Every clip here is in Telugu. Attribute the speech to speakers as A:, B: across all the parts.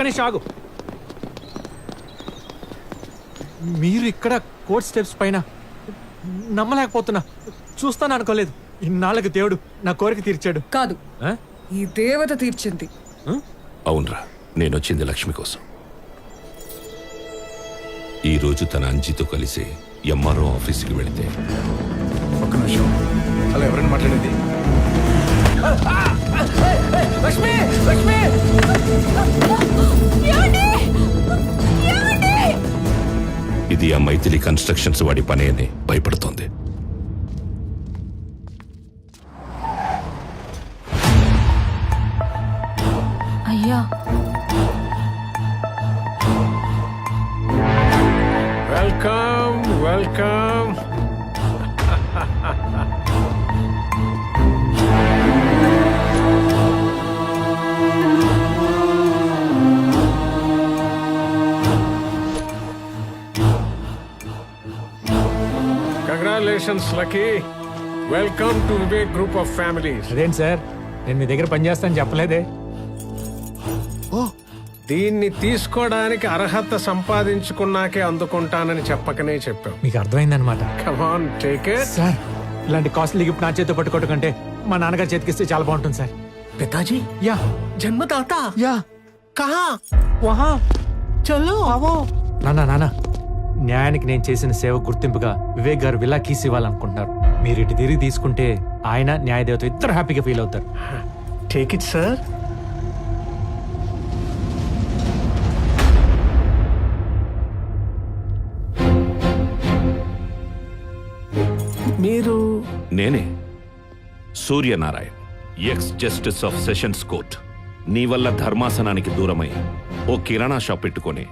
A: ఒక్క నిమిషం ఆగు మీరు ఇక్కడ కోర్ట్ స్టెప్స్ పైన నమ్మలేకపోతున్నా. చూస్తాను అనుకోలేదు. ఇన్నాళ్ళకి దేవుడు నా కోరిక తీర్చాడు.
B: కాదు.
A: ఆ?
B: ఈ దేవత తీర్చింది.
C: అవునరా. నేనొచ్చింది లక్ష్మి కోసం. ఈ రోజు తన అంజితో కలిసి ఎంఆర్ఓ ఆఫీస్కి వెళితే.
D: ఒక్క నిమిషం. అలా ఎవరైనా మాట్లాడేది?
A: లక్ష్మి! లక్ష్మి!
C: ఇది ఆ మైథిలి కన్స్ట్రక్షన్స్ వాడి పని అని భయపడుతోంది.
E: Congratulations lucky welcome to Vivek group of families
A: అదేంటి సార్? నేను మీ దగ్గర పనిచేస్తాను చెప్పలేదే.
E: దీన్ని తీసుకోవడానికి అర్హత సంపాదించుకున్నాకే అందుకుంటానని చెప్పకనే చెప్పావు.
A: మీకు అర్థమైందనమాట
E: కమాన్ టేక్
A: సార్. ఇలాంటి కాస్ట్లీ గిఫ్ట్ నా చేతితో పట్టుకోవటం కంటే మా నాన్నగారు చేతికిస్తే చాలా బాగుంటుంది సార్.
E: పితాజీ
A: యా.
E: జన్మదాత?
A: యా.
E: కహా?
A: వహా?
E: చలో
A: అవో? నానా నానా న్యాయానికి నేను చేసిన సేవ గుర్తింపుగా వివేక్ గారు విలా కీస్ ఇవ్వాలనుకుంటున్నారు. మీరు ఇటు తిరిగి తీసుకుంటే ఆయన న్యాయదేవత ఇద్దరు హ్యాపీగా ఫీల్ అవుతారు.
E: Take it sir. మీరు
C: నేనే Suryanarayan ex justice of sessions court. నీ వల్ల ధర్మాసనానికి దూరమై ఓ కిరాణా షాప్ పెట్టుకొని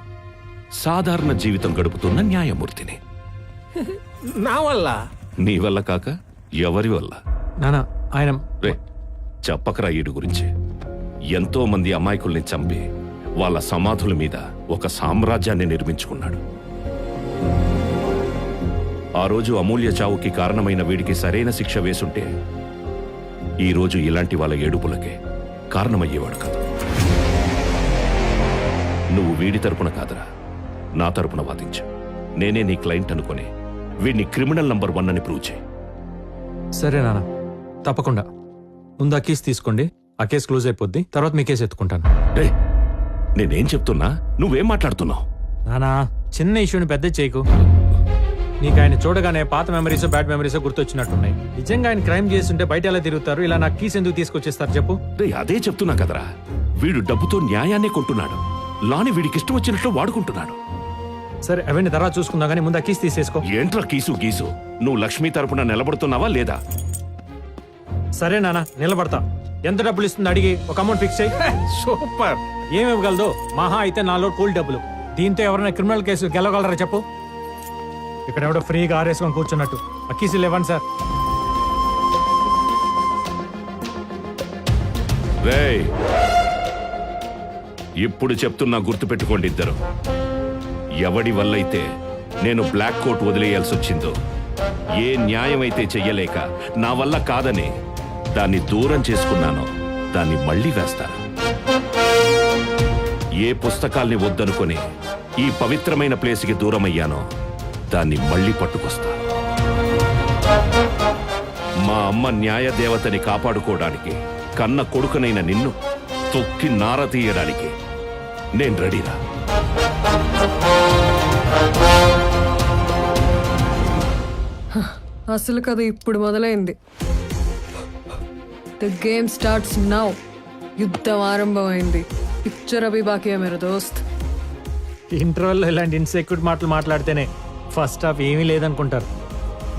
C: సాధారణ జీవితం గడుపుతున్న న్యాయమూర్తిని.
E: నా వల్ల?
C: నీ వల్ల కాక ఎవరి వల్ల?
A: నానా ఆయన
C: రే చెప్పకరా ఈడు గురించి. ఎంతో మంది అమాయకుల్ని చంపి వాళ్ళ సమాధుల మీద ఒక సామ్రాజ్యాన్ని నిర్మించుకున్నాడు. ఆ రోజు అమూల్య చావుకి కారణమైన వీడికి సరైన శిక్ష వేసుంటే ఈ రోజు ఇలాంటి వాళ్ళ ఏడుపులకే కారణమయ్యేవాడు కాదు. నువ్వు వీడి తరపున కాదరా. నా తరపున వాదించు. నేనే నీ క్లయింట్ అనుకొని వీడిని క్రిమినల్ నంబర్ వన్ అని ప్రూవ్ చేయి.
A: సరే నాన్న. తప్పకుండా. ముందు ఆ కేసు తీసుకోండి ఆ కేసు క్లోజ్ అయిపోద్ది తర్వాత మీ కేసు ఎత్తుకుంటాను.
C: రే నేనేం చెప్తున్నా? నువ్వేం మాట్లాడుతున్నావు?
A: నానా చిన్న ఇష్యూని పెద్ద చేయకు. నీకు ఆయన చూడగానే పాత మెమరీస్ బ్యాడ్ మెమరీస్ గుర్తొచ్చినట్టున్నాయి. నిజంగా ఆయన క్రైమ్ చేస్తుంటే బయట ఎలా తిరుగుతారు? ఇలా నాకు కీస్ ఎందుకు తీసుకొచ్చేస్తారు చెప్పు.
C: రే అదే చెప్తున్నా కదరా. వీడు డబ్బుతో న్యాయాన్నే కొంటున్నాడు. లాని వీడికి ఇష్టం వచ్చినట్లు వాడుకుంటున్నాడు.
A: సరే అవన్నీ తర్వాత చూసుకుందాం కానీ ముందు ఆ కీస్ తీసేసుకో.
C: ఏంట్రా కీసు గీసు? నువ్వు లక్ష్మి తరపున నిలబడుతున్నావా లేదా?
A: సరే నాన్న నిలబడతా. ఎంత డబ్బులు ఇస్తుంది అడిగి ఒక అమౌంట్ ఫిక్స్ చేయి.
E: సూపర్.
A: ఏమి ఇవ్వగలదు? మహా అయితే నాలో కూల్ డబ్బులు. దీంతో ఎవరైనా క్రిమినల్ కేసు గెలవగలరా చెప్పు? ఇక్కడ ఎవడో ఫ్రీగా ఆరేసుకొని కూర్చున్నట్టు. ఆ కీసులు ఇవ్వండి సార్.
C: రేయ్ ఇప్పుడు చెప్తున్నా గుర్తుపెట్టుకోండి ఇద్దరు. ఎవడి వల్లైతే నేను బ్లాక్ కోట్ వదిలేయాల్సి వచ్చిందో ఏ న్యాయమైతే చెయ్యలేక నా వల్ల కాదని దాన్ని దూరం చేసుకున్నానో దాన్ని మళ్ళీ వేస్తాను. ఏ పుస్తకాల్ని వద్దనుకొని ఈ పవిత్రమైన ప్లేస్కి దూరమయ్యానో దాన్ని మళ్ళీ పట్టుకొస్తా. మా అమ్మ న్యాయ దేవతని కాపాడుకోవడానికి కన్న కొడుకునైన నిన్ను తొక్కి నార తీయడానికి నేను రెడీరా.
B: అసలు కథ ఇప్పుడు మొదలైంది. ద గేమ్ స్టార్ట్స్ నౌ యుద్ధం ఆరంభమైంది. పిక్చర్ అభి బాకీ మేర దోస్త్.
A: ఇంటర్వెల్లో ఇలాంటి ఇన్సెక్యూర్ మాటలు మాట్లాడితేనే ఫస్ట్ హాఫ్ ఏమీ లేదనుకుంటారు.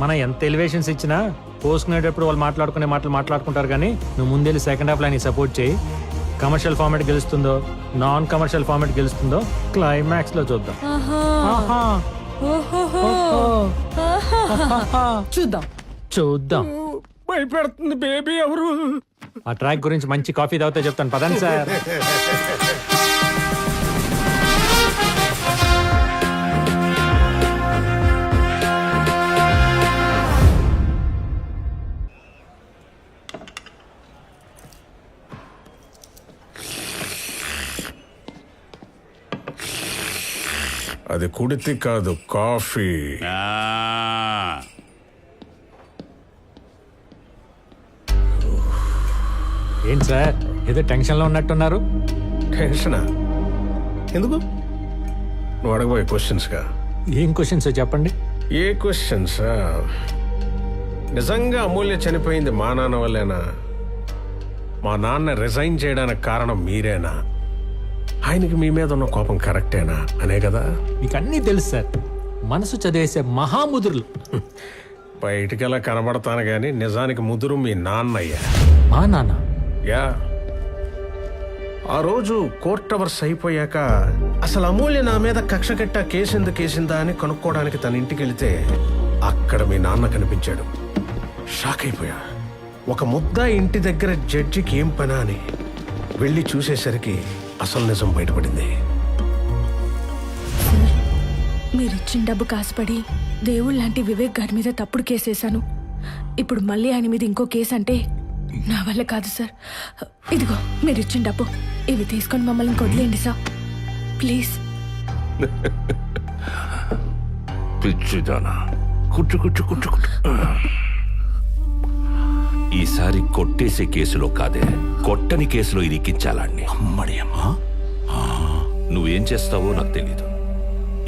A: మనం ఎంత ఎలివేషన్స్ ఇచ్చినా పోసుకునేటప్పుడు వాళ్ళు మాట్లాడుకునే మాటలు మాట్లాడుకుంటారు కానీ నువ్వు ముందెళ్ళి సెకండ్ హాఫ్ లైన్ సపోర్ట్ చేయి. కమర్షియల్ ఫార్మాట్ గెలుస్తుందో నాన్ కమర్షియల్ ఫార్మాట్ గెలుస్తుందో క్లైమాక్స్లో చూద్దాం. ఆహా.
B: చూద్దాం.
A: చూద్దాం.
E: భయపెడుతుంది బేబీ ఎవరు?
A: ఆ ట్రాక్ గురించి మంచి కాఫీ తాగితే చెప్తాను. పదండి సార్.
E: అది కుడితి కాదు కాఫీ.
F: ఆ,
A: ఏంటి సార్? ఏదో టెన్షన్లో ఉన్నట్టున్నారు?
E: టెన్షనా? ఎందుకు? నువ్వు అడగబోయే క్వశ్చన్స్గా.
A: ఏం క్వశ్చన్స్ చెప్పండి?
E: ఏ క్వశ్చన్స్? నిజంగా అమూల్య చనిపోయింది మా నాన్న వల్లేనా? మా నాన్న రిజైన్ చేయడానికి కారణం మీరేనా? ఆయనకి మీ మీద ఉన్న కోపం కరెక్టేనా? అనే కదా.
A: మీకు అన్నీ తెలుసు సార్. మనసు చదివేసే మహాముదురులు.
E: బయటికి ఎలా కనబడతాను కానీ నిజానికి ముదురు మీ నాన్నయ్యా.
A: మా నాన్న?
E: యా. ఆ రోజు కోర్ట్ అవర్స్ అయిపోయాక అసలు అమూల్య నా మీద కక్ష కట్ట కేసింది కేసిందా అని కనుక్కోవడానికి తన ఇంటికి వెళితే అక్కడ మీ నాన్న కనిపించాడు. షాక్ అయిపోయా. ఒక ముద్ద ఇంటి దగ్గర జడ్జికి ఏం పనా అని వెళ్ళి చూసేసరికి అసలు నిజం బయటపడింది.
G: మీరిచ్చిన డబ్బు కాసుపడి దేవుళ్ళ లాంటి వివేక్ గారి మీద తప్పుడు కేసేశాను ఇప్పుడు మళ్ళీ ఆయన మీద ఇంకో కేసు అంటే నా వల్ల కాదు సార్. ఇదిగో మీరిచ్చిన డబ్బు. ఇవి తీసుకొని మమ్మల్ని వదిలేయండి సార్. ప్లీజ్.
C: పిచ్చిదానా. కుట్టు కుట్టు కుట్టు కుట్టు ఈసారి కొట్టేసే కేసులో కాదే. కొట్టని కేసులో ఇరికించాలాన్ని
F: అమ్మడి అమ్మా.
C: నువ్వేం చేస్తావో నాకు తెలీదు.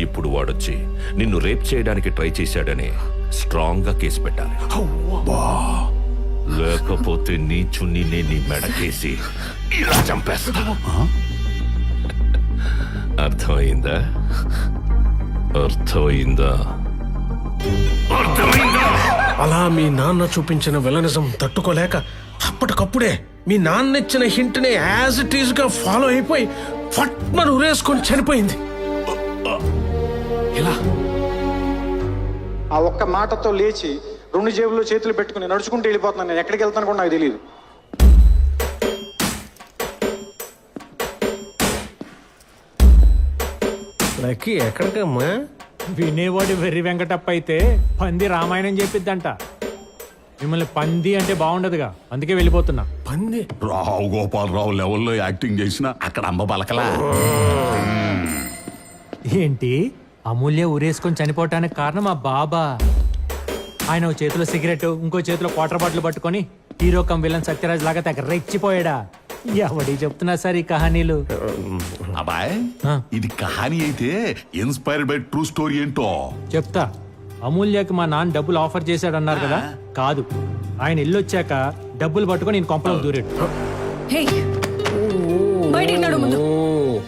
C: ఇప్పుడు వాడొచ్చి నిన్ను రేప్ చేయడానికి ట్రై చేశాడని స్ట్రాంగ్గా కేసు పెట్టాలి. లేకపోతే నీ చున్ని నేను నీ మెడకేసి ఇలా చంపేస్తా. అర్థమైందా? అర్థమైందా?
E: అలా మీ నాన్న చూపించిన విలనిజం తట్టుకోలేక అప్పటికప్పుడే మీ నాన్న ఇచ్చిన హింట్ని యాజ్ ఇట్ ఈస్గా ఫాలో అయిపోయి ఫట్మను ఉరేసుకొని చనిపోయింది. ఇలా
H: ఆ ఒక్క మాటతో లేచి రెండు జేబుల్లో చేతులు పెట్టుకుని నడుచుకుంటూ వెళ్ళిపోతున్నాను. నేను ఎక్కడికి వెళ్తాను కూడా నాకు తెలియదు
E: లక్కీ ఎక్కడికమ్మా?
A: వినేవాడు వెర్రి వెంకటప్ప అయితే పంది రామాయణం చెప్పిద్దంట మిమ్మల్ని పంది అంటే బాగుండదుగా అందుకే వెళ్ళిపోతున్నా.
E: పంది?
F: రావు గోపాలరావు లెవెల్లో యాక్టింగ్ చేసిన అక్కడ అమ్మ బలకలా
A: ఏంటి? అమూల్య ఉరేసుకొని చనిపోవటానికి కారణం మా బాబా? ఆయన చేతిలో సిగరెట్ ఇంకో చేతిలో వాటర్ బాటిల్ పట్టుకొని హీరో కమ్ విలన్ సత్యరాజ్ లాగా తెగ రెచ్చిపోయాడా? ఎవడి చెప్తున్నా సార్ ఈ కహానీలు.
F: అబ్బాయ్
A: ఆ.
F: ఇది కహాని అయితే ఇన్స్పైర్డ్ బై ట్రూ స్టోరీ ఏంటో.
A: చెప్తా. అమూల్యకి మా నాన్న డబ్బులు ఆఫర్ చేశాడు అన్నారు కదా కాదు. ఆయన ఇల్లు వచ్చాక డబ్బులు పట్టుకొని నేను కొంపలో దూరాడు.
G: హే. బయటికి నడు ముందు.
E: ఓ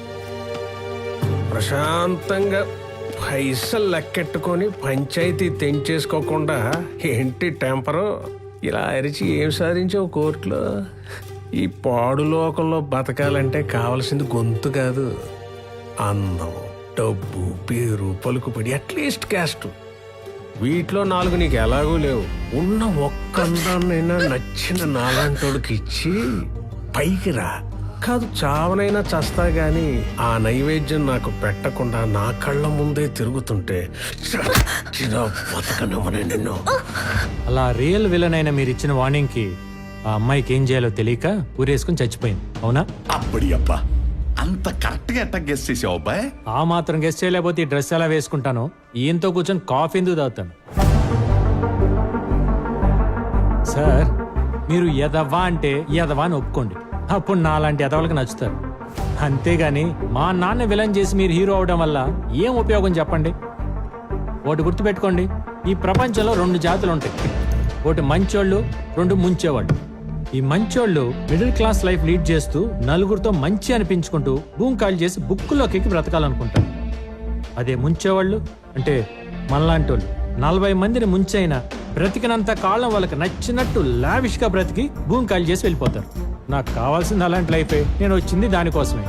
E: ప్రశాంతంగా పైసలు లెక్కెట్టుకొని పంచాయతీ తెంచేసుకోకుండా ఏంటి టెంపరు? ఇలా అరిచి ఏం సాధించావు కోర్టులో? ఈ పాడు లోకంలో బతకాలంటే కావలసింది గొంతు కాదు. అందం డబ్బు పేరు పలుకుబడి అట్లీస్ట్ క్యాస్ట్ వీటిలో నాలుగు నీకు ఎలాగూ లేవు. ఉన్న ఒక్కందాన్నైనా నచ్చిన నాలాంటోడికి ఇచ్చి పైకి రా. కాదు చావనైనా చస్తా గాని ఆ నైవేద్యం నాకు పెట్టకుండా నా కళ్ళ ముందే తిరుగుతుంటే బతకనివ్వనే నిన్ను.
A: అలా రియల్ విలన్ అయిన మీరు ఇచ్చిన వార్నింగ్కి ఆ అమ్మాయికి ఏం చేయాలో తెలియక ఊరేసుకుని చచ్చిపోయింది. అవునా?
F: అప్పటి అబ్బా. అంత కరెక్ట్గా ఎట్టా గెస్ట్ చేసావు అబ్బాయి?
A: ఆ మాత్రం గెస్ట్ చేయలేకపోతే ఈ డ్రెస్ ఎలా వేసుకుంటాను? ఈయంతో కూర్చొని కాఫీ ఎందుకు తాగుతాను? సార్ మీరు ఎదవా అంటే ఎదవా అని ఒప్పుకోండి. అప్పుడు నాలాంటి ఎదవలకు నచ్చుతారు. అంతేగాని మా నాన్న విలన్ చేసి మీరు హీరో అవడం వల్ల ఏం ఉపయోగం చెప్పండి? ఒకటి గుర్తుపెట్టుకోండి. ఈ ప్రపంచంలో రెండు జాతులు ఉంటాయి ఒకటి మంచోళ్ళు రెండు ముంచేవాళ్ళు. ఈ మంచోళ్ళు మిడిల్ క్లాస్ లైఫ్ లీడ్ చేస్తూ నలుగురితో మంచి అనిపించుకుంటూ భూమి కాల్ చేసి బుక్కులోకి ఎక్కి బ్రతకాలనుకుంటారు. అదే ముంచేవాళ్ళు? అంటే మనలాంటి వాళ్ళు నలభై మందిని ముంచైనా బ్రతికినంత కాలం వాళ్ళకి నచ్చినట్టు లావిష్గా బ్రతికి భూమి కాల్ చేసి వెళ్ళిపోతారు. నాకు కావాల్సింది అలాంటి లైఫే నేను వచ్చింది దానికోసమే.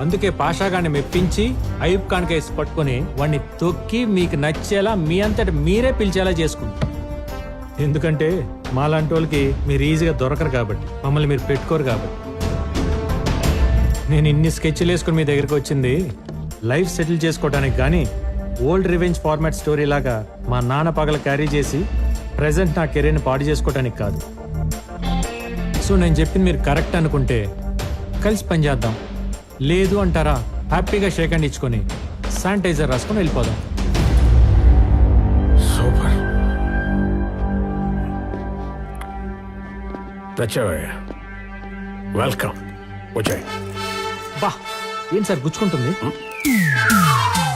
A: అందుకే పాషాగాన్ని మెప్పించి అయూబ్ ఖాన్ కేసు పట్టుకొని వాడిని తొక్కి మీకు నచ్చేలా మీ అంతటి మీరే పిలిచేలా చేసుకుంటాం ఎందుకంటే మాలాంటి వాళ్ళకి మీరు ఈజీగా దొరకరు కాబట్టి మమ్మల్ని మీరు పెట్టుకోరు కాబట్టి. నేను ఇన్ని స్కెచ్లు వేసుకుని మీ దగ్గరికి వచ్చింది లైఫ్ సెటిల్ చేసుకోవడానికి కానీ ఓల్డ్ రివెంజ్ ఫార్మాట్ స్టోరీ లాగా మా నాన్న పగల క్యారీ చేసి ప్రజెంట్ నా కెరీర్ని పాడు చేసుకోవడానికి కాదు. సో నేను చెప్పింది మీరు కరెక్ట్ అనుకుంటే కలిసి పనిచేద్దాం లేదు అంటారా హ్యాపీగా షేక్ హ్యాండ్ ఇచ్చుకొని శానిటైజర్ రాసుకొని వెళ్ళిపోదాం.
E: నచ్చావయ్యా వెల్కమ్ వచ్చాయి.
A: బా ఏం సార్ గుచ్చుకుంటుంది?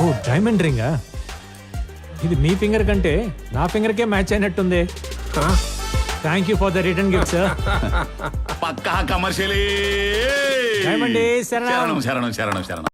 A: ఓ డైమండ్ రింగా ఇది మీ ఫింగర్ కంటే నా ఫింగర్కే మ్యాచ్ అయినట్టుంది. Thank you for the return gift sir
F: Pakka commercially?
A: శరణం.
F: శరణం శరణం శరణం శరణం.